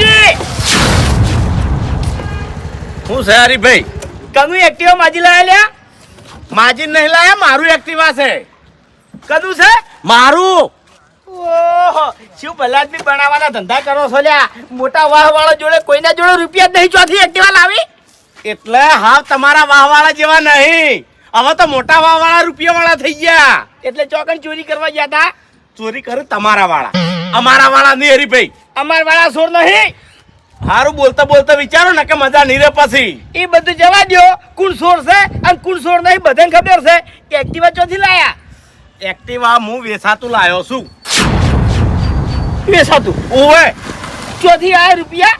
ભૂપતજી હું છે હરીભાઈ કનું એક્ટિવા માજી લાયા લ્યા? માજી નહીં લાયા મારું એક્ટિવા છે. કનું છે? મારું? ઓહો શું ભલા આદમી બનાવવાના ધંધા કરો છો લ્યા? મોટા વાહ વાળો જોડે કોઈના જોડે રૂપિયા જ નહીં ચોથી એક્ટિવા લાવી? એટલે હાવ તમારા વાહ વાળા જેવા નહીં. હવે તો મોટા વાહવાળા રૂપિયા વાળા થઈ ગયા. એટલે ચોકન ચોરી કરવા ગયા હતા ચોરી કરે તમારા વાળા. અમારા વાળા નહીં હરીભાઈ. અમાર વાળા સોર નહીં. હારું બોલતા બોલતા વિચારો ને કે મજા નહીં રે પછી. એ બધું જવા દ્યો. કુણ સોર છે અને કુણ સોર નહીં બધાને ખબર છે. કે એક્ટિવા ચોથી લાયા. એક્ટિવા હું વેસાતું લાયો છું. વેસાતું? ઓવે. ચોથી આયા રૂપિયા?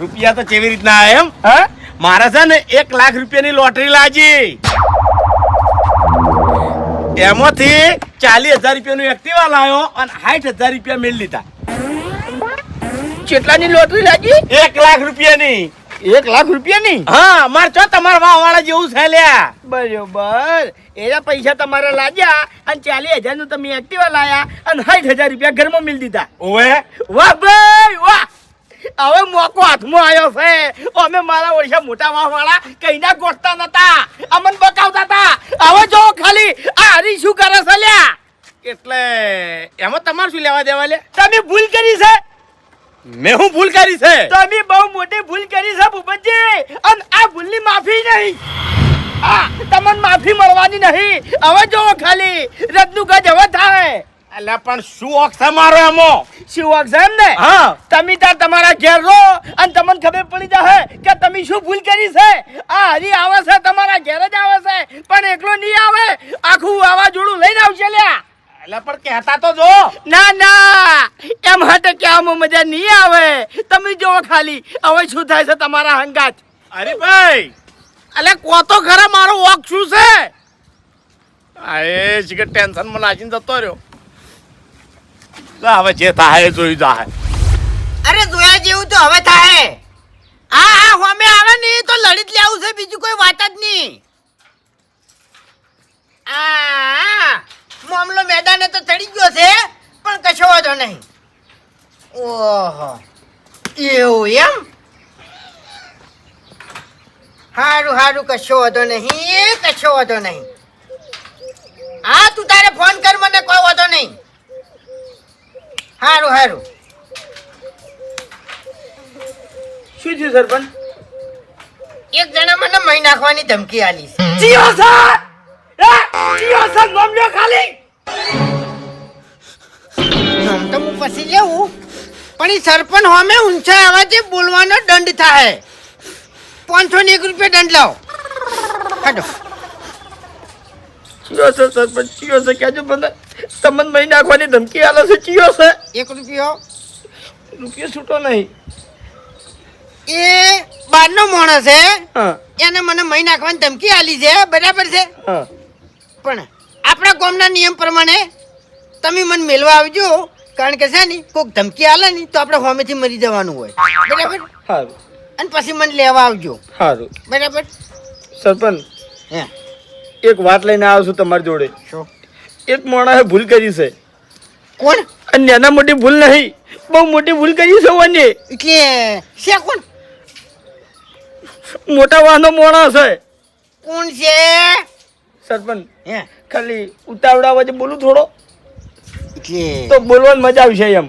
રૂપિયા તો કેવી રીતના આયા એમ? હા? મારે છે ને એક લાખ રૂપિયાની લોટરી લાજી. એમાંથી ચાલીસ હજાર રૂપિયાનું એક્ટિવા લાયો અને સાઠ હજાર રૂપિયા મેળ લીધા. કેટલાની લોટરી લાગી? એક લાખ રૂપિયાની. એક લાખ રૂપિયાની? હા માર ચો તમારા વાહ વાળા જેવું છે લ્યા. બરોબર. એના પૈસા તમારે લાગ્યા અને ચાલીસ હજારનું તમે એક્ટિવા લાયા અને સાઠ હજાર રૂપિયા ઘરમાં મિલ દીધા. ઓવે. વાહ ભાઈ વાહ. હવે મોકો હાથમાં આવ્યો છે. અમે મારા ઓળશા મોટા વાહ વાળા કઈના ગોઠતા નતા. અમન બકાવતા હતા. હવે જો ખાલી આ હરી શું કરે છે લ્યા? એટલે એમાં તમારે શું લેવા દેવા લે તમે ભૂલ કરી છે. મેં હું ભૂલ કરી છે? તમે બહુ મોટી ભૂલ કરી છે ભૂપતજી. અને આ ભૂલની માફી નહીં. આ તમને માફી મળવાની નહીં. હવે જો ખાલી. રદનું ગજ હવે થાય એટલે પણ શું ઓક છે મારો એમો? શું વાગ છે એમ ને હા. તમે ત્યાં તમારા ઘેર રહો અને તમને ખબર પડી જશે કે તમે શું ભૂલ કરી છે? આ હરી આવે છે તમારા ઘેર જ આવે છે. પણ એકલો નહીં આવે. આખું વાવાઝોડું લઈને આવશે લ્યા. એટલે પણ કહેતા તો જો. ના ના. એમ હટે કે આમાં મજા નહીં આવે. તમે જો ખાલી. હવે શું થાય છે તમારા હંગાત? અરે ભાઈ. અલે કો તો ખરા મારો વોક શું છે? અરે શીખર ટેન્શનમાં નાખીને જતો રહ્યો. હવે જે થાય જોઈ જાય. અરે જોયા જેવું તો હવે થાય. હા હા હોમે આવે ને તો લડી જ લેવું છે બીજું કોઈ વાત જ નહીં. આ. મામલો મેદાને તો ચડી ગયો છે પણ કશો વાંધો નહીં. ઓહો એવું એમ? હારું હારું કશો વાંધો નહીં કશો વાંધો નહીં. હા તું તારે ફોન કર મને કોઈ વાંધો નહીં. હારું હારું. શું થયું સરપંચ? એક જણા મને મહી નાખવાની ધમકી આલી છે. જીઓ સર ખાલી? નામ તો હું પછી લેવું. પણ એ સરપંચ હોમે ઊંચા અવાજે બોલવાનો દંડ થાય. પાંચસો ને એક રૂપિયા દંડ લાવો. હાડો ચિયો સર સરપંચ ચિયો સર કહેજો મને. તમને મહી નાખવાની ધમકી આલો છે. ચિયો છે? એક રૂપિયો. રૂપિયો છૂટો નહીં. એ બારનો માણસ છે. એને મને મહી નાખવાની ધમકી આલી છે. બરાબર છે? હા. પણ આપણા ગામના નિયમ પ્રમાણે તમે મને મેળવા આવજો કારણ કે છે ને કોઈક ધમકી આલે ને તો આપણે હોમેથી મરી જવાનું હોય. બરાબર? સારું અને પછી મને લેવા આવજો. સારું બરાબર? સરપંચ હે. એક વાત લઈને આવ્યો છું તમારી જોડે. શું? એક માણસે ભૂલ કરી છે. કોણ? અને નાના મોટી ભૂલ નહીં. બહુ મોટી ભૂલ કરી છે વને એટલે છે કોણ? મોટા વાહનો માણસ છે. કોણ છે? સરપંચ હે? ખાલી ઉતાવળા વચ્ચે બોલું થોડો. એટલે તો બોલવાની મજા આવશે એમ.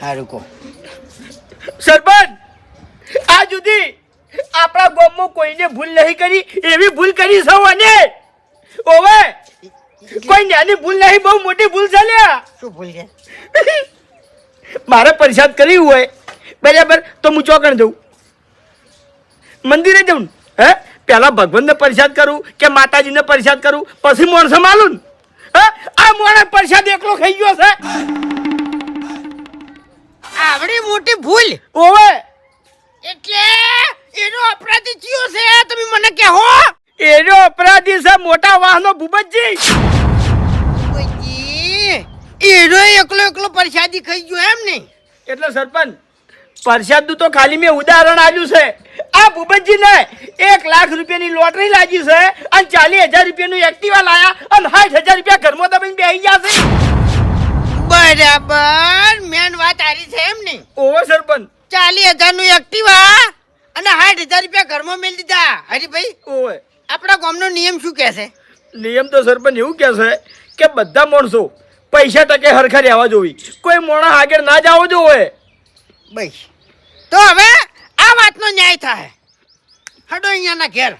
સારું કહો. સરપંચ આ જુદી આપણા ગામમાં કોઈને ભૂલ નહીં કરી એવી ભૂલ કરી સૌ અને ઓવે કોઈ નાની ભૂલ નહીં બહુ મોટી ભૂલ છે લ્યા. શું ભૂલ છે? મારે પરિષદ કરી હોય. બરાબર તો હું ચોકણ જઉં. મંદિરે જઉં હે? પહેલા ભગવાનને પરિષદ કરું કે માતાજીને પરિષદ કરું? પછી માણસો માલું ને? હે? આ મોણે પરિષદ એકલો ખાઈ ગયો છે. આવડી મોટી ભૂલ. ઓવે. એટલે એનો અપરાધી કયો છે તમે મને કહો એનો અપરાધી છે મોટા વાહનો ભૂપતજી. એનો એકલો એકલો પ્રસાદી ખાઈ ગયો એમ નહીં એટલે સરપંચ પ્રસાદનું તો ખાલી મેં ઉદાહરણ આપ્યું છે. આ ભૂપતજીને એક લાખ રૂપિયાની લોટરી લાગી છે અને ચાલીસ હજાર રૂપિયાનું એક્ટિવા લાયા અને સાઠ હજાર રૂપિયા ઘરમાં દબાઈને બેસી ગયા છે. બરાબર મેન વાત આરી છે એમ ને ઓવે સરપંચ. ચાલીસ હજારનું એક્ટિવા અને સાઠ હજાર રૂપિયા ઘરમાં મેળ દીધા. હરીભાઈ ઓય આપણા ગામનો નિયમ શું કહે છે? નિયમ તો સરપંચ એવું કહે છે કે બધા માણસો પૈસા ટકે હરખા રહેવા જોવી કોઈ મોણા આગળ ના જાવો જોવે બસ. તો હવે આ વાતનો ન્યાય થાય. હડો અહીંયાના ઘેર.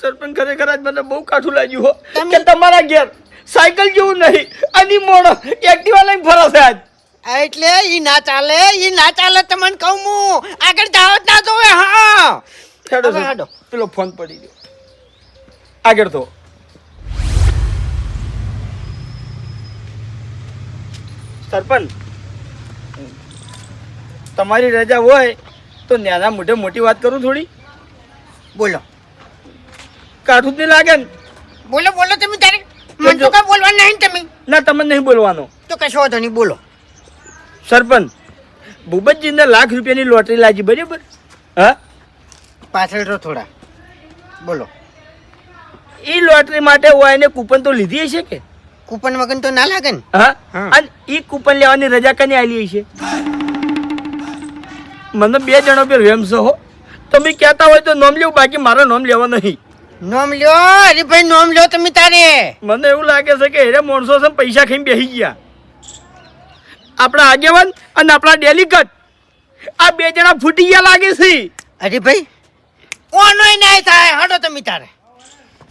સરપંચ ખરેખર આજ મને બહુ કાઠું લાગ્યું હો કે તમારા ઘેર સાયકલ જેવું નહીં અની મોડો એક્ટિવા લઈને ફરશે આજ. એટલે ઈ ના ચાલે ઈ ના ચાલે તમને કહું હું. આગળ જાવ જ ના જોવે હા. હેડો હેડો. પેલો ફોન પડી ગયો. આગળ તો. સરપંચ તમારી રજા હોય તો નાના મોઢે મોટી વાત કરું થોડી? બોલો. કાઠું જ નહીં લાગે ને? બોલો બોલો તમે તારે. મને તો કઈ બોલવાનું નહીં તમે. ના તમને નહીં બોલવાનો. તો કશો વાંધો નહીં બોલો. સરપંચ ભૂપતજીને લાખ રૂપિયાની લોટરી લાગી બરાબર? હા? પાછળ રહો થોડા. બોલો. એ લોટરી માટે હોય એને કૂપન તો લીધી હશે કે? કૂપન વગર તો ના લાગે ને? હા? હા. અને એ કૂપન લેવાની રજા કને આલી હશે? મને બે જણો પર વેમ છે હો. તમે કહેતા હોય તો નોમ લેવું બાકી મારો નોમ લેવો નહીં. નોમ લ્યો હરીભાઈ નોમ લ્યો તમે તારે. મને એવું લાગે છે કે એને માણસો છે પૈસા ખાઈને બેસી ગયા. આપણા આગેવાન અને આપણા ડેલિકટ આ બે જણા ફૂટી ગયા લાગે છે. હરીભાઈ ઓનોય ન્યાય થાય? હડો તમે તારે.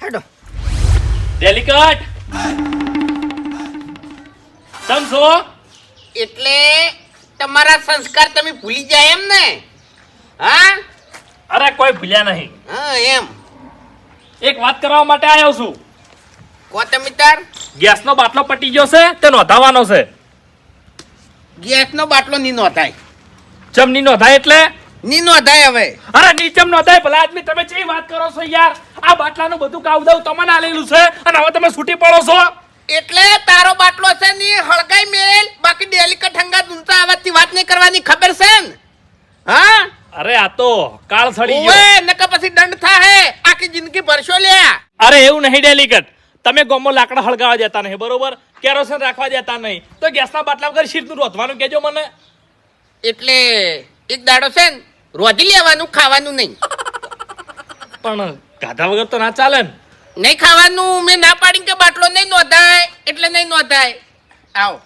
હડો. ડેલિકટ સમજો એટલે તમારા સંસ્કાર તમે ભૂલી જાય એમ ને? હા? અરે કોઈ ભૂલ્યા નહીં. હા એમ. એક વાત કરવા માટે આવ્યો છું. કો તમે તાર ગેસનો બાટલો પટી ગયો છે તે નોંધાવાનો છે. ગેસનો બાટલો ની નોંધાય. ચમની નોંધાય એટલે? ની નોંધાય હવે. અરે નીચમ નોંધાય? ભલા આદમી તમે ચેવી વાત કરો છો યાર? આ બાટલાનું બધું કાવ દઉં તમને આલેલું છે અને હવે તમે છૂટી પડો છો. એટલે તારો બાટલો છે ને હળગાઈ મેલ બાકી ડેલિકટ હંગા ઊંચા આવાથી વાત નહીં કરવાની ખબર છે ને? હા? અરે આ તો કાળ સડી ગયો. ગયો નકા પછી દંડ થાહે. આખી જિંદગી ભરશો લ્યા. અરે એવું નહીં ડેલીકટ તમે ગોમો લાકડા હળગાવા દેતા નહીં બરોબર? કેરોસન રાખવા દેતા નહીં. તો ગેસના બાટલા વગર શીરનું રોધવાનું કેજો મને. એટલે એક દાડો છે ને રોજી લેવાનું ખાવાનું નહીં. પણ ગાધા વગર તો ના ચાલે ને. નહીં ખાવાનું મેં ના પાડી કે બાટલો નહીં નોંધાય એટલે નહીં નોંધાય. આવો.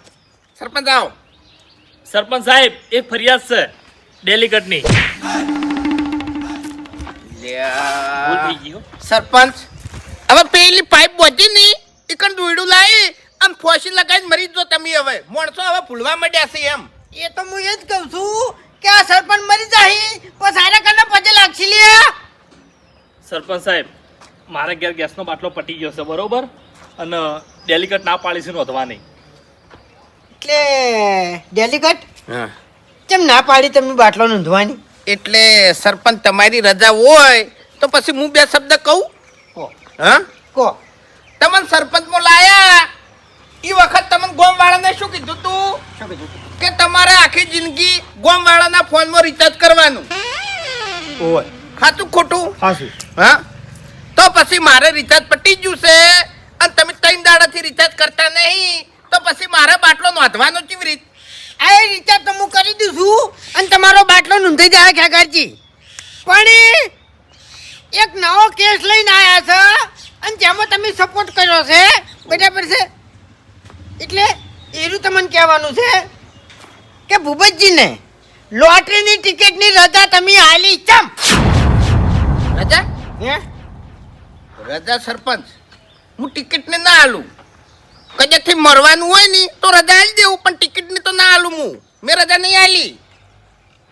સરપંચ આવો. સરપંચ સાહેબ એક ફરિયાદ છે ડેલિકટની હો. સરપંચ હવે પેલી પાઇપ બોધી ની એકન દોયડું લાવી આમ ફોસી લગાવીને મરી જો તમે હવે. માણસો હવે ભૂલવા માંડ્યા છે એમ. એ તો હું એ જ કહું છું કે આ સરપંચ મરી જાય પછી સારા કને પજે લાગશે લે સરપંચ સાહેબ મારા ઘેર ગેસનો બાટલો પટી ગયો છે બરોબર? અને ડેલિકટ ના પાડી છે નોંધવાની એટલે ડેલિકટ કેમ ના પાડી તમે બાટલો નોંધવાની? એટલે સરપંચ તમારી રજા હોય તો પછી હું બે શબ્દ કહું? હા? કહો તમને સરપંચમાં લાયા એ વખત તમને ગોમ વાળાને શું કીધું તું? શું કીધું કે તમારે આખી જિંદગી ગોમ વાળાના ફોનમાં રિચાર્જ કરવાનું. ઓય. ખાતું ખોટું? હા હા? તો પછી મારે રિચાર્જ પટી ગયું છે અને તમે ત્રણ દાડાથી રિચાર્જ કરતા નહીં. તો પછી મારે બાટલો નોંધવાનો કેવી રીત? આ એ રિચાર્જ તો હું કરી દઉં છું. અને તમારો બાટલો નોંધાઈ જાય ખેગારજી પણ એક નવો કેસ લઈને આવ્યા છે. અને જેમાં તમે સપોર્ટ કર્યો છે. બરાબર છે? એટલે એનું તમને કહેવાનું છે કે ભૂપતજીને લોટરીની ટિકિટની રજા તમે આલી. ચમ! રજા? હે? રજા સરપંચ હું ટિકિટને ના આલું. કદાચથી મરવાનું હોય ને તો રજા આલી દેવું પણ ટિકિટની તો ના આલું હું. મેં રજા નહીં આલી.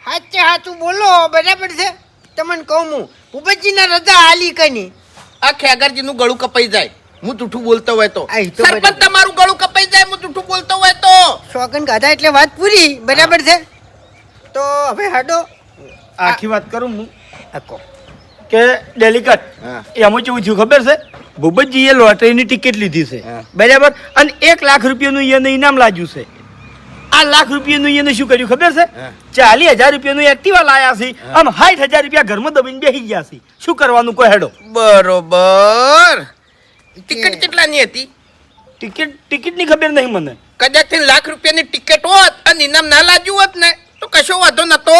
સાચે હાચું બોલો બરાબર છે? તમને કહું હું ભૂપતજીને રજા આલી કની આ ખેગરજીનું ગળું કપાઈ જાય. હું જૂઠું બોલતો હોય તો. સરપંચ તમારું ગળું કપાઈ જાય હું જૂઠું બોલતો હોય તો. શોકન ગાધા એટલે વાત પૂરી બરાબર છે? તો હવે હાડો. આખી વાત કરું હું? હકો કે ડેલિકટ. એમાં કેવું થયું ખબર છે? ભૂપતજીએ લોટરીની ટિકિટ લીધી છે. બરાબર? અને એક લાખ રૂપિયાનું એને ઇનામ લાગ્યું છે. આ લાખ રૂપિયાનું એને શું કર્યું ખબર છે? ચાલી હજાર રૂપિયાનું એક્ટિવા લાયા છે. આમ સાઠ હજાર રૂપિયા ઘરમાં દબીને બેસી ગયા છે. શું કરવાનું કોઈ હેડો? બરોબર. ટિકિટ કેટલાની હતી? ટિકિટ ટિકિટની ખબર નહીં મને. કદાચ લાખ રૂપિયાની ટિકિટ હોત અને ઇનામ ના લાગ્યું હોત ને તો કશો વાંધો નતો.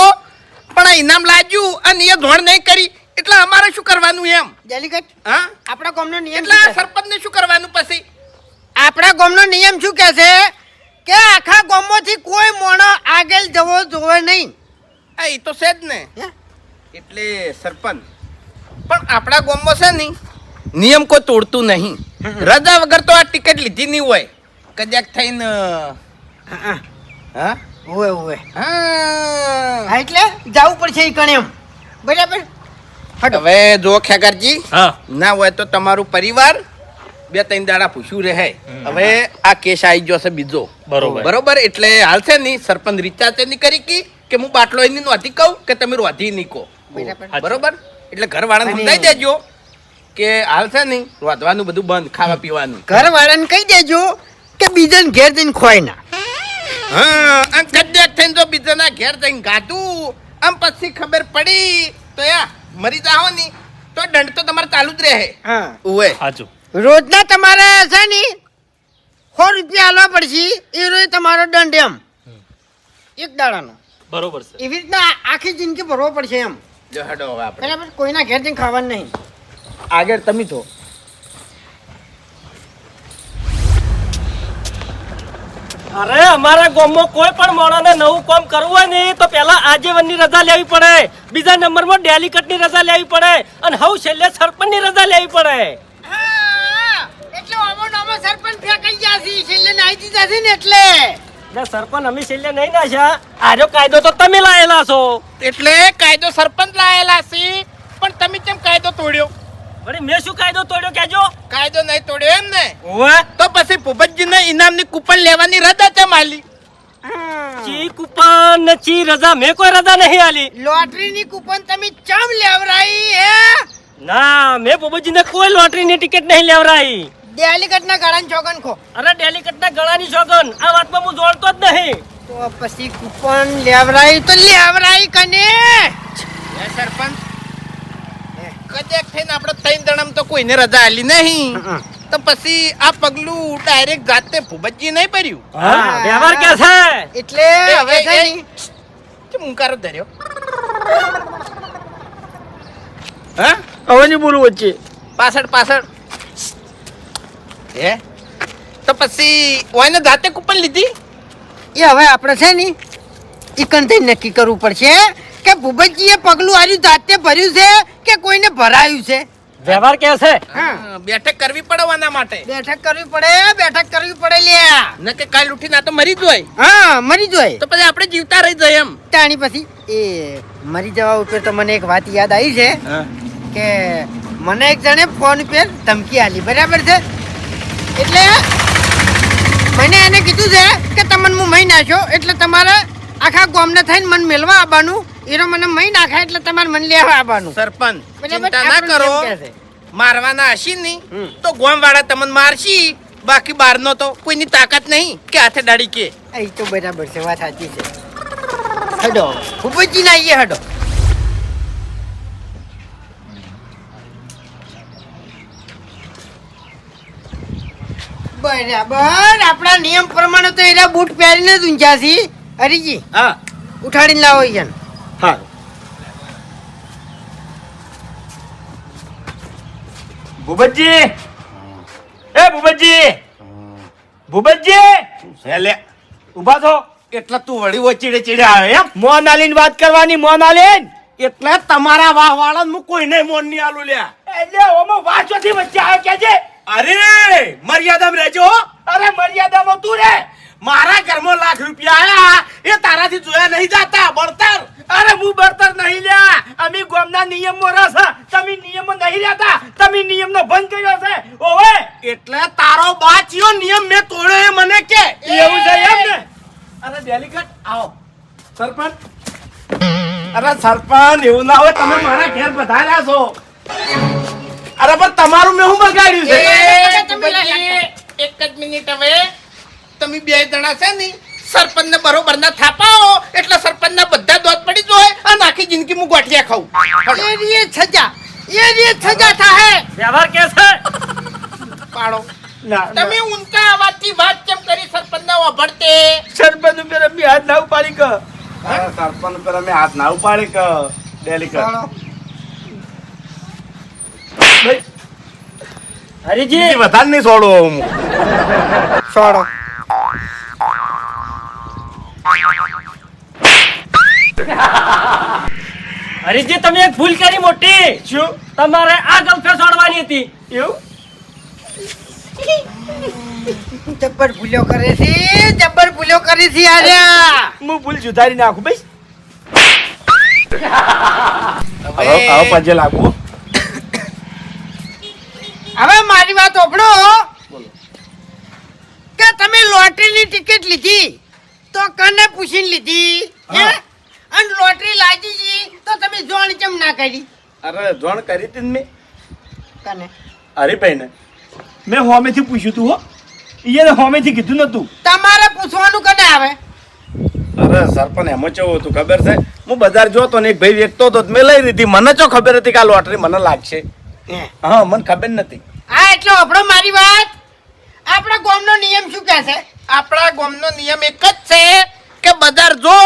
પણ આ ઇનામ લાગ્યું અને એ ધોણ નહીં કરી. એટલે અમારે શું કરવાનું એમ? ડેલિગેટ હા? આપણા ગામનો નિયમ એટલે? સરપંચને શું કરવાનું પછી? આપણા ગામનો નિયમ શું કહે છે કે આખા ગામમાંથી કોઈ મોણો આગળ જવો જોવે નહીં. હા એ તો છે જ ને. હે? એટલે સરપંચ પણ આપણા ગામમાં છે ને નિયમ કોઈ તોડતું નહીં. રજા વગર તો આ ટિકિટ લીધી નહીં હોય. કદાચ થઈને હા, ઓવે ઓવે. હા. હા એટલે જવું પડશે એ કણે એમ. બરાબર? હવે જો ખેગરજી ના હોય તો તમારું પરિવાર બે ત્રણ દાડા પૂછ્યું રહે. હવે આ કેસ આવી ગયો છે બીજો. બરોબર. બરોબર? એટલે હાલ છે ની સરપંચ રિચાર્જ નહીં કરી કી કે હું બાટલો એની નોંધી કહું કે તમે રોધી નહીં કહો? બરોબર. એટલે ઘર વાળાને અને- સમજાઈ દેજો કે હાલ છે નહીં રોધવાનું બધું બંધ ખાવા પીવાનું. ઘર વાળાને કહી દેજો કે બીજાને ઘેર જઈને ખોય ના. હા આમ કદાચ થઈને તો બીજાના ઘેર જઈને ગાધું આમ પછી ખબર પડી તો યા મરી જાઓ ની. તો દંડ તો તમારે ચાલુ જ રહે. હા. ઉવે. સાચું રોજના તમારે છે ને સો રૂપિયા આલવા પડશે એ રોજ તમારો દંડ એમ. એક દાડાનો. બરોબર છે. એવી રીતના આખી જિંદગી ભરવો પડશે એમ. જો આપણે. બરાબર કોઈના ઘેર જઈને ખાવાનું નહીં. આગળ તમે તો અરે અમારા ગામમાં કોઈ પણ માણસને નવું કામ કરવું હોય ને તો પહેલા આજીવનની રજા લેવી પડે. બીજા નંબરમાં ડેલિકટની રજા લેવી પડે અને હવે છેલ્લે સરપંચની રજા લેવી પડે. એટલે ઓમો નોમો સરપંચ ફેંકાઈ ગયા છે છેલ્લે નાઈ દીધા છે ને એટલે. સરપંચ અમે છેલ્લે નહીં નાશ્યા આજો કાયદો તો તમે લાયેલા છો. એટલે કાયદો સરપંચ લાયેલા છે પણ તમે કેમ કાયદો તોડ્યો? અરે મેં શું કાયદો તોડ્યો કેજો કાયદો નહીં તોડ્યો એમ ને તો પછી ભૂપતજીને ઇનામની કૂપન લેવાની રજા છે માલી ચી કૂપન ને ચી રજા મેં કોઈ રજા નહીં આલી. લોટરીની કૂપન તમે ચમ લેવરાઈ હે? ના મેં ને કોઈ લોટરીની ટિકિટ નહીં લેવરાઈ. ડેલિકેટના ગાળાને ચોગન ખો. અરે ડેલિકટના ગળાની સોગન આ વાતમાં હું જોડતો જ નહીં. તો પછી કૂપન લેવરાઈ તો લેવરાઈ કને? એ સરપંચ? કદેક થઈને આપણે ત્રણ દણમ તો કોઈને રજા આલી નહીં. તો પછી આ પગલું ડાયરેક્ટ જાતે ભૂપતજી નહીં ભર્યું હા વ્યવહાર કે છે? એટલે હવે કે હુંકારો ધર્યો. હા? હવે નહીં બોલું વચ્ચે. પાછળ પાછળ. હે? તો પછી ઓયને જાતે કૂપન લીધી? એ હવે આપણે છે ને ઈકણથી નક્કી કરવું પડશે કે ભૂપતજીએ પગલું આર્યું જાતે ભર્યું છે કે કોઈને ભરાયું છે? વ્યવહાર કે છે? હા, બેઠક કરવી પડે વાના માટે. બેઠક કરવી પડે બેઠક કરવી પડે લ્યા ન કે કાલ ઉઠીને આ તો મરી જ હોય. હા મરી જોય તો પછી આપણે જીવતા રહી જાય એમ. તાણી પછી એ મરી જવા ઉપર તો મને એક વાત યાદ આવી છે કે મને એક જણે ફોન પર ધમકી આલી બરાબર છે? એટલે મને એને કીધું છે કે તમને હું મહી નાખ્યો એટલે તમારે આખા ગામને થઈને મન મેળવા આવવાનું. એનો મને મહી નાખે એટલે તમારે મને લેવા આવવાનું. સરપંચ? ચિંતા ના કરો. મારવાના હશી નહીં તો ગોમ વાળા તમને મારશી. બાકી બારનો તો કોઈની તાકાત નહીં કે હાથે દાડી કે. આ તો બરાબર છે વાત સાચી છે. હડો ભૂપતજી ના આવીએ હડો. બરાબર આપણા નિયમ પ્રમાણે તો એના બૂટ પહેરીને જ ઊંચા છી હરીજી હા. ઉઠાડીને લાવો ઈયન હા ભૂપતજી! એ ભૂપતજી! ભૂપતજી! છેલ્લે ઊભા થો. એટલે તું વળી વચીડે ચીડે આવે એમ? મોન આલીન વાત કરવાની મોન આલીન એટલે તમારા વાહ વાળા હું કોઈને મોન નહીં આલું લ્યા. એટલે ઓમાં વાંચોથી વચ્ચે આવે કે છે? અરે મર્યાદામાં રહેજો. અરે મર્યાદામાં તું રે. મારા ઘરમાં લાખ રૂપિયા આયા, એ તારાથી જોયા નહીં જાતા, બળતર. અરે હું બળતર નહીં લ્યા. અમે ગામના નિયમો રસ, તમે નિયમો નહીં લેતા તમે નિયમનો ભંગ કર્યો છે. ઓવે એટલે તારો બાચિયો નિયમ મેં તોડ્યો એ મને કે. એવું છે એમ ને? અરે ડેલિકેટ આવો. સરપંચ. અરે સરપંચ, એવું ના હોય, તમે મારા ઘેર પધાર્યા છો. અરે પણ તમારું મેં હું બગાડ્યું છે? એક જ મિનિટ હવે. તમે બે જણા છે ને સરપંચ ને બરોબર ના થાપાઓ એટલે સરપંચ ના બધા દોત પડી જોય અને આખી જિંદગી હું ગોઠિયા ખાઉં. એ રીએ સજા એ રીએ સજા થાય વ્યવહાર કે છે? પાડો. તમે ઊંચા અવાજથી વાત કેમ કરી સરપંચ ના વાભરતે સરપંચ ઉપર અમે હાથ ના ઉપાડી ક. સરપંચ ઉપર અમે હાથ ના ઉપાડી ક. ડેલી ક હરીજી. વધારે નહીં છોડો હું. છોડો. હરીજી તમે એક ભૂલ કરી મોટી શું? તમારે આ ગલ્ફે છોડવાની હતી. એવું? જબ્બર ભૂલ્યો કરે છે જબ્બર ભૂલ્યો કરે છે આરે હું ભૂલ સુધારી નાખું ભાઈ પજે લાગુ હવે મારી વાત ઓપડો. કે તમે લોટરીની ટિકિટ લીધી તો કને પૂછીને લીધી? હે? અને લોટરી લાગી ગઈ. તો તમે જોણ કેમ ના કરી? અરે જોણ કરી હતી ને મેં. કને? ભાઈ ને મેં હોમેથી પૂછ્યું તું હો. એને હોમેથી કીધું નતું. તમારે પૂછવાનું કને આવે? અરે સરપંચ એમાં કેવું હતું ખબર છે? હું બજાર જોતો ને એક ભાઈ વેચતો હતો મેં લઈ લીધી. મને ચો ખબર હતી કે આ લોટરી મને લાગશે? હે. હા મને ખબર નથી. હા એટલે આપણો મારી વાત? આપણા ગામનો નિયમ શું કહે છે? આપણા ગામનો નિયમ એક જ છે કે બજાર જો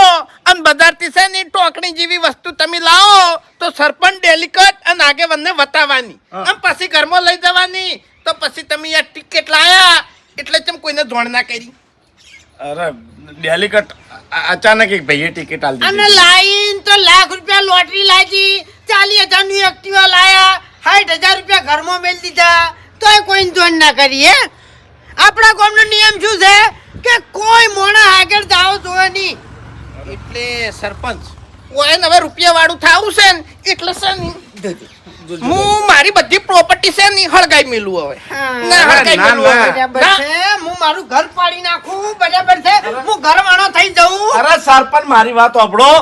અને બજારથી છે ને ટોકણી જેવી વસ્તુ તમે લાવો તો સરપંચ ડેલિકટ અને આગેવાનને વતાવવાની. અને પછી ઘરમાં લઈ જવાની. તો પછી તમે આ ટિકિટ લાયા એટલે ચમ કોઈને જોણ ના કરી? અરે ડેલિકટ અચાનક એક ભાઈએ ટિકિટ આલી અને લાઈન તો લાખ રૂપિયા લોટરી લાગી. ચાલીસ હજારનું એક્ટિવા લાયા. સાઠ હજાર રૂપિયા ઘરમાં મેળ દીધા. તોય કોઈને જોન ના કરી હે? આપણા ગામનો નિયમ શું છે? કે કોઈ મોણા આગળ જાવ જોવે નહીં. એટલે સરપંચ. ઓય ને હવે રૂપિયા વાળું થાવું છે ને એટલે છે ને. હું મારી બધી પ્રોપર્ટી છે ને હળગાઈ મેલું હવે. ના હળગાઈ મેલું બરાબર છે હું મારું ઘર પાડી નાખું બરાબર છે? હું ઘર વાળો થઈ જાઉં. અરે સરપંચ મારી વાત સાંભળો.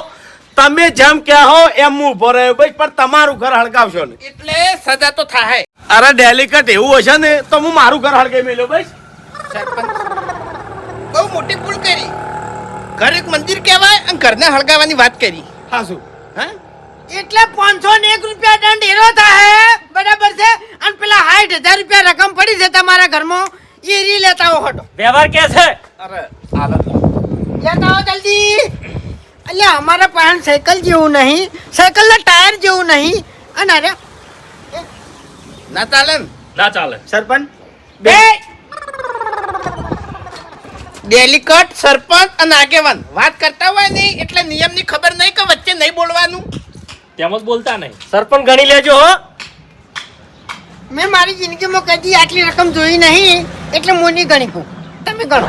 તમે જેમ કહો હો એમ હું ઊભો રહ્યો ભાઈ પણ તમારું ઘર હળગાવશો ને એટલે સજા તો થાય. અરે ડેલિકટ એવું હશે ને તો હું મારું ઘર હળગાઈ મેલ્યો ભાઈ. સરપંચ. બહુ મોટી ભૂલ કરી. ઘર એક મંદિર કહેવાય અને ઘરને હળગાવવાની વાત કરી. હા શું? હા? એટલે પાંચસો ને એક રૂપિયા દંડ એરો થાય. બરાબર છે? અને પેલા સાઠ હજાર રૂપિયા રકમ પડી છે તમારા ઘરમાં. એ રી લેતા હો હટો. વ્યવહાર કે છે? અરે હાલત લેતા આવો જલ્દી. એટલે અમારા પાસે સાયકલ જેવું નહીં. સાયકલના ટાયર જેવું નહીં. અને અરે ના ચાલે ના ચાલે. સરપંચ? બે ડેલિકટ સરપંચ અને આગેવાન. વાત કરતા હોય ને એટલે નિયમની ખબર નહીં કે વચ્ચે નહીં બોલવાનું? તેમ જ બોલતા નહીં. સરપંચ ગણી લેજો હો. મેં મારી જિંદગીમાં કદી આટલી રકમ જોઈ નહીં એટલે હું નહીં ગણી કહું તમે ગણો.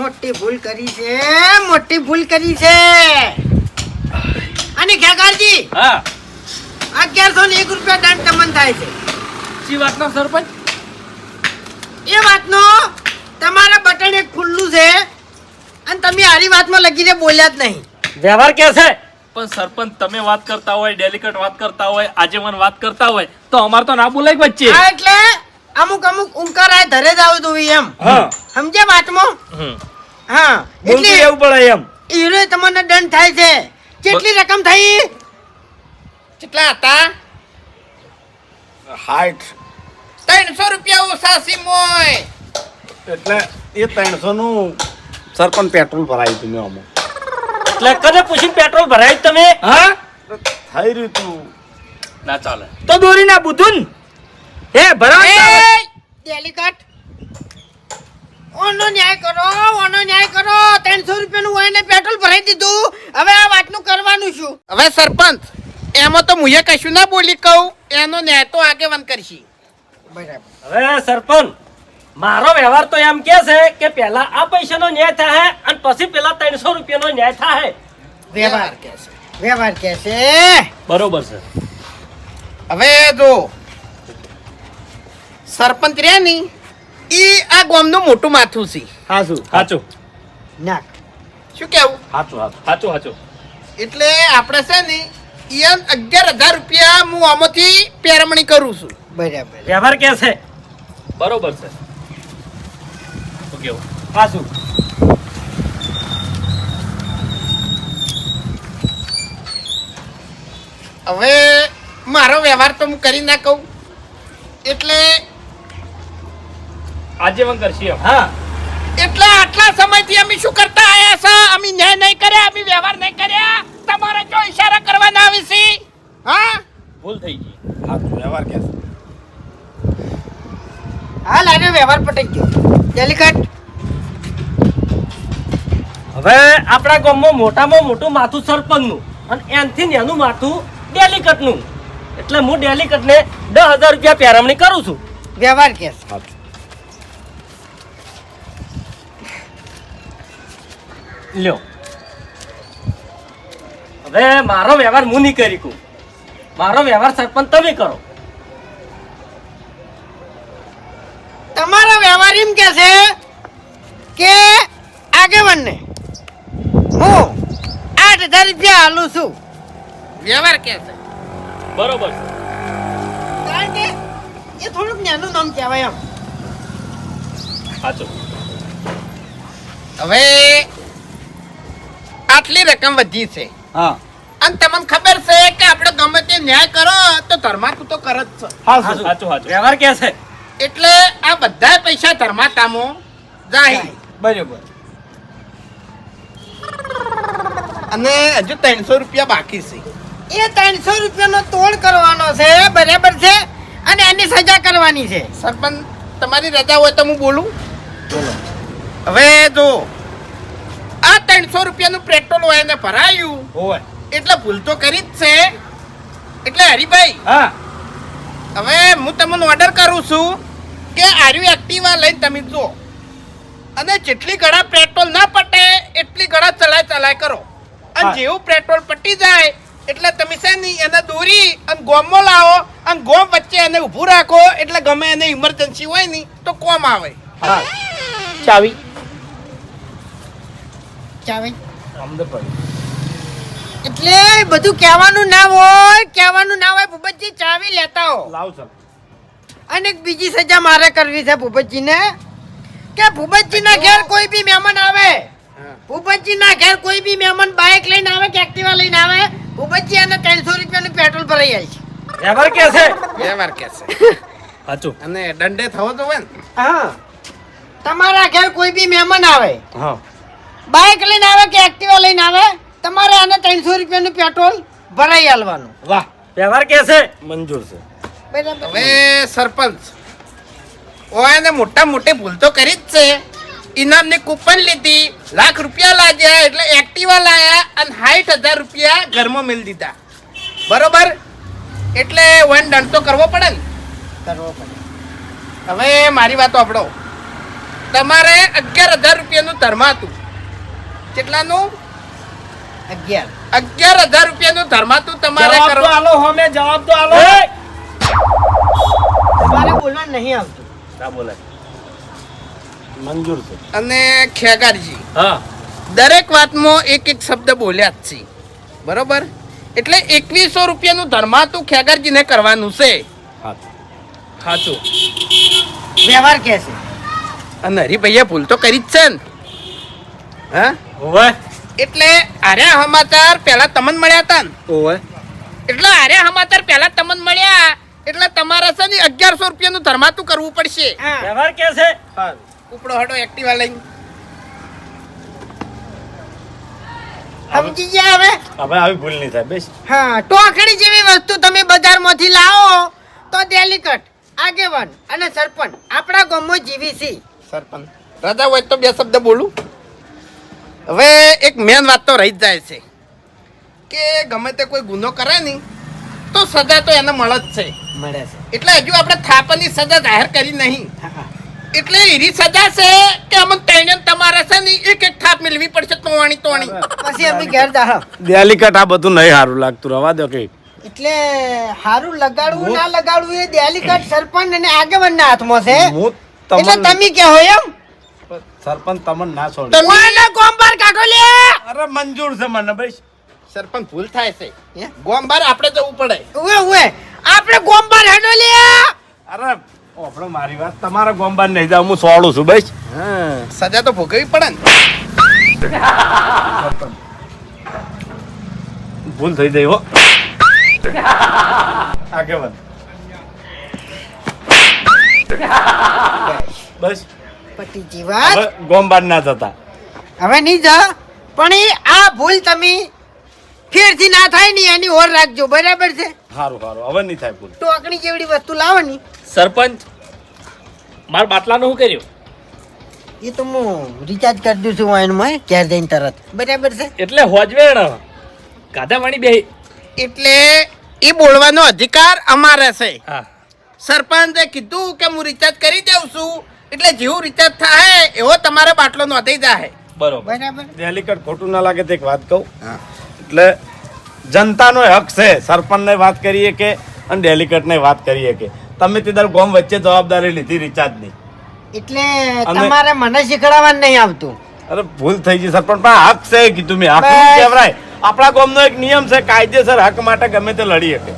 મોટી ભૂલ કરી છે મોટી ભૂલ કરી છે. અને ખેગારજી હા. અગિયારસો ને એક રૂપિયા દંડ તમને થાય છે. શી વાતનો સરપંચ? એ વાતનો? તમારા બટન એક ખુલ્લું છે અને તમે આરી વાતમાં લગીને બોલ્યા જ નહીં. વ્યવહાર કે છે? પણ સરપંચ તમે વાત કરતા હોય ડેલિકેટ વાત કરતા હોય આજીવન વાત કરતા હોય તો અમાર તો ના બોલાય વચ્ચે. હા એટલે અમુક અમુક ઉંકારાય ધરે જ આવું જોઈએ એમ. હા. સમજે વાતમાં? હમ. હા એટલે એવું પડે એમ. હીરો તમને દંડ થાય છે. કેટલી રકમ થઈ? કેટલા હતા? હાઈટ ત્રણસો રૂપિયા ઓછા સી મોય એટલે એ ત્રણસો નું સરપંચ પેટ્રોલ ભરાયું તમે મેં એટલે કને પૂછીને પેટ્રોલ ભરાય તમે? હા? થઈ રહ્યું તું. ના ચાલે. તો દોરી ના બુધુન? હે ભરાય ડેલિકટ ઓનો ન્યાય કરો ઓનો ન્યાય કરો. ત્રણસો રૂપિયાનું હોય ને પેટ્રોલ ભરાઈ દીધું. હવે આ વાતનું કરવાનું શું? હવે સરપંચ એમાં તો મુએ કશું ના બોલી કહું. એનો ન્યાય તો આગેવાન કરશી. બરાબર. હવે સરપંચ મારો વ્યવહાર તો એમ કે છે કે પહેલા આ પૈસાનો ન્યાય થાય અને પછી પેલા ત્રણસો રૂપિયાનો ન્યાય થાય વ્યવહાર કે છે. વ્યવહાર કે છે. બરોબર છે. હવે જો સરપંચ રહ્યા ની ઈ આ ગામનું મોટું માથું છે. હાજુ સાચું નાક શું કેવું? સાચું સાચું સાચું સાચું એટલે આપણે છે ને ઈયન અગિયાર હજાર રૂપિયા હું આમાંથી પેરમણી કરું છું. બરાબર. વ્યવહાર કે છે? બરોબર છે. ઓકે પાછું. હવે મારો વ્યવહાર તો હું કરી ના કહું. એટલે આજીવન કરશી હા. એટલે આટલા સમયથી અમે શું કરતા આયા છે? અમે ન્યાય નહીં કર્યા અમે વ્યવહાર નહીં કર્યા? તમારે જો ઈશારા કરવાના આવી છે? હા? ભૂલ થઈ ગઈ. હા વ્યવહાર કે હા હાલ આને વ્યવહાર પટાઈ ગયો. ડેલિકેટ હવે આપણા ગામમાં મોટામાં મોટું માથું સરપંચનું અને એનથી એનું માથું ડેલિકટનું એટલે હું ડેલિકટને દસ હજાર રૂપિયા પેરામણી કરું છું. વ્યવહાર કે લ્યો. હવે મારો વ્યવહાર હું નહીં કરી કું મારો વ્યવહાર સરપંચ તમે કરો. તમારો વ્યવહાર એમ કે છે કે આગેવાનને હું આઠ હજાર રૂપિયા હાલું છું. વ્યવહાર કે છે. બરોબર કારણ કે એ થોડુંક નાનું નામ કહેવાય એમ. સાચું. હવે આટલી રકમ વધી છે. હા. અને તમને ખબર છે કે આપણે ગમે તે ન્યાય કરો તો ધર્માતું તો કરે જ છે. હા સાચું સાચું વ્યવહાર કે છે? એટલે આ બધા પૈસા ધર્માતામો જાય. બરોબર. અને હજુ ત્રણસો રૂપિયા બાકી છે. એ ત્રણસો રૂપિયાનો તોડ કરવાનો છે બરાબર છે? અને એની સજા કરવાની છે. સરપંચ તમારી રજા હોય તો હું બોલું. હવે જો આ ત્રણસો રૂપિયાનું પેટ્રોલ હોય એને ભરાયું. હોય. એટલે ભૂલ તો કરી જ છે. એટલે હરિભાઈ હા. હવે હું તમને ઓર્ડર કરું છું કે આર્યુ એક્ટિવા લઈને તમે જો અને જેટલી ઘણા પેટ્રોલ ના પટે એટલી ઘણા ચલાય ચલાય કરો. અને જેવું પેટ્રોલ પટી જાય એટલે તમે છે ને એને દોરી અને ગોમો લાવો અને ગોમ વચ્ચે એને ઊભું રાખો એટલે ગમે એને ઇમરજન્સી હોય ને તો કોમ આવે. ચાવી. ચાવી. પડી. એટલે બધું કહેવાનું ના હોય કહેવાનું ના હોય ભૂપતજી ચાવી લેતા હો લાવ સર અને એક બીજી સજા મારે કરવી છે ભૂપતજીને કે ભૂપતજીના ઘેર કોઈ બી મહેમાન આવે. ભૂપતજીના ઘેર કોઈ બી મહેમાન બાઇક લઈને આવે કે એક્ટિવા લઈને આવે ભૂપતજી એને ત્રણસો રૂપિયાનું પેટ્રોલ ભરાઈ જાય છે. વ્યવહાર કે છે? વ્યવહાર કે છે. સાચું. અને દંડે થવો તો હોય ને. હા. તમારા ઘેર કોઈ બી મહેમાન આવે હા. બાઇક લઈને આવે કે એક્ટિવા લઈને આવે તમારે આને ત્રણસો રૂપિયાનું પેટ્રોલ ભરાઈ આલવાનું. વાહ વ્યવહાર કે છે? મંજૂર છે. બરાબર. હવે સરપંચ ઓયાને મોટા મોટી ભૂલ તો કરી જ છે. ઇનામની કૂપન લીધી લાખ રૂપિયા લાગ્યા એટલે એક્ટિવા લાયા અને સાઠ હજાર રૂપિયા ઘરમાં મેળ દીધા. બરોબર? એટલે વન દંડ તો કરવો પડે ને. કરવો પડે. હવે મારી વાત આપણો તમારે અગિયાર હજાર રૂપિયાનું ધર્મા હતું. કેટલાનું? અગિયાર. અગિયાર હજાર રૂપિયાનું ધર્માતું તમારે કરવાનું તો આલો હોમે જવાબ તો આલો. તમારે બોલવા નહીં આવતું. ના બોલાય મંજૂર છે. અને ખેગારજી હા. દરેક વાતમાં એક એક શબ્દ બોલ્યા જ છે. બરોબર? એટલે એકવીસો રૂપિયાનું ધર્માતું ખેગારજીને કરવાનું છે. હા. સાચું વ્યવહાર કે છે. અને હરિભાઈએ ભૂલ તો કરી જ છે ને. હા? હોવે. એટલે આર્યા સમાચાર પહેલા તમને મળ્યા હતા ને. ઓય એટલે આર્યા સમાચાર પહેલા તમને મળ્યા એટલે તમારે છે ને અગિયારસો રૂપિયાનું ધર્માતું કરવું પડશે. વ્યવહાર કે છે? ઉપડો હડો એક્ટિવા લઈને. સમજી ગયા હવે? હવે આવી ભૂલ નહીં થાય બેસ. હા ટોકડી જેવી વસ્તુ તમે બજારમાંથી લાવો તો ડેલિકટ આગેવાન અને સરપંચ. આપણા ગામમાં જીવીસી છે સરપંચ. રાજા હોય તો બે શબ્દ બોલું. હવે એક મેન વાત તો રહી જ જાય છે કે ગમે તે કોઈ ગુનો કરે ને તો સજા તો એને મળે જ છે. મળે છે. એટલે હજુ આપણે થાપાની સજા જાહેર કરી નહીં. એટલે એવી સજા છે કે અમને તૈણે તમારે છે ને એક એક થાપ મેળવી પડશે તોણી તોણી. પછી અમે ઘેર જાહ. દેલીકટ આ બધું નહીં સારું લાગતું રવા દો કે એટલે હારું લગાડવું ના લગાડવું એ ડેલિકટ સરપંચ અને આગેવાનના હાથમાં છે. હું એટલે તમે કહો એમ. સરપંચ તમને ના છોડે. તમે કોઈને ગોમ બહાર કાઢો લે. અરે મંજૂર છે મને ભાઈ. સરપંચ ભૂલ થાય છે. હે? ગોમ આપણે જવું પડે. ઉવે ઓએ આપણે ગોમ બહાર હેડો લે. અરે આપણો મારી વાત. તમારા ગોમબાર નહીં જાવ હું સોળું છું ભાઈ. હા સજા તો ભોગવવી પડે ને. ભૂલ થઈ ગઈ હો. આગળ બસ. પતિજી વાત ગોમબાર ના થતા હવે નહીં જા પણ એ આ ભૂલ તમે ફેરથી ના થાય ને એની ઓર રાખજો બરાબર છે? સારું સારું હવે નહીં થાય ભૂલ. ટોકણી જેવડી વસ્તુ લાવવાની સરપંચ મારા બાટલાનું શું કર્યું? એ તો હું રિચાર્જ કરી દઉં છું વાઈનમાં ક્યારે જઈને તરત. બરાબર છે? એટલે હોજવેણ ગાધા વાણી બે એટલે એ બોલવાનો અધિકાર અમારે છે. હા. સરપંચે કીધું કે હું રિચાર્જ કરી દઉં છું એટલે જેવું રિચાર્જ થાય એવો તમારો બાટલો નોંધાઈ જાય બરોબર. બરાબર. ડેલિકેટ ખોટું ના લાગે તો એક વાત કહું. એટલે જનતાનો હક છે સરપંચને વાત કરીએ કે અને ડેલિકેટને વાત કરીએ કે. તમે તે દર ગોમ વચ્ચે જવાબદારી લીધી રિચાર્જની એટલે તમારે મને શીખડાવવાનું નહીં આવતું. અરે ભૂલ થઈ ગઈ સરપંચ પણ હક છે કીધું મેં. હક. કહેવાય? આપણા ગોમનો એક નિયમ છે કાયદેસર હક માટે ગમે તે લડી શકે.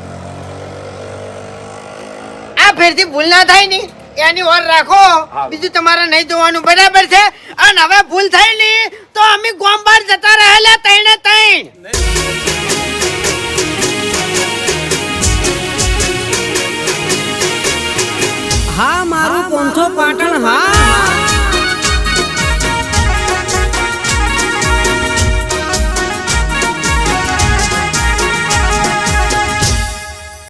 આ ફેરથી ભૂલ ના થાય ને. એની ઓર રાખો. બીજું તમારે નહીં જોવાનું બરાબર છે? અને હવે ભૂલ થઈ ને તો અમે ગોમ બહાર જતા રહેલા તઈને તઈન હા મારું પોંથો પાટણ હા.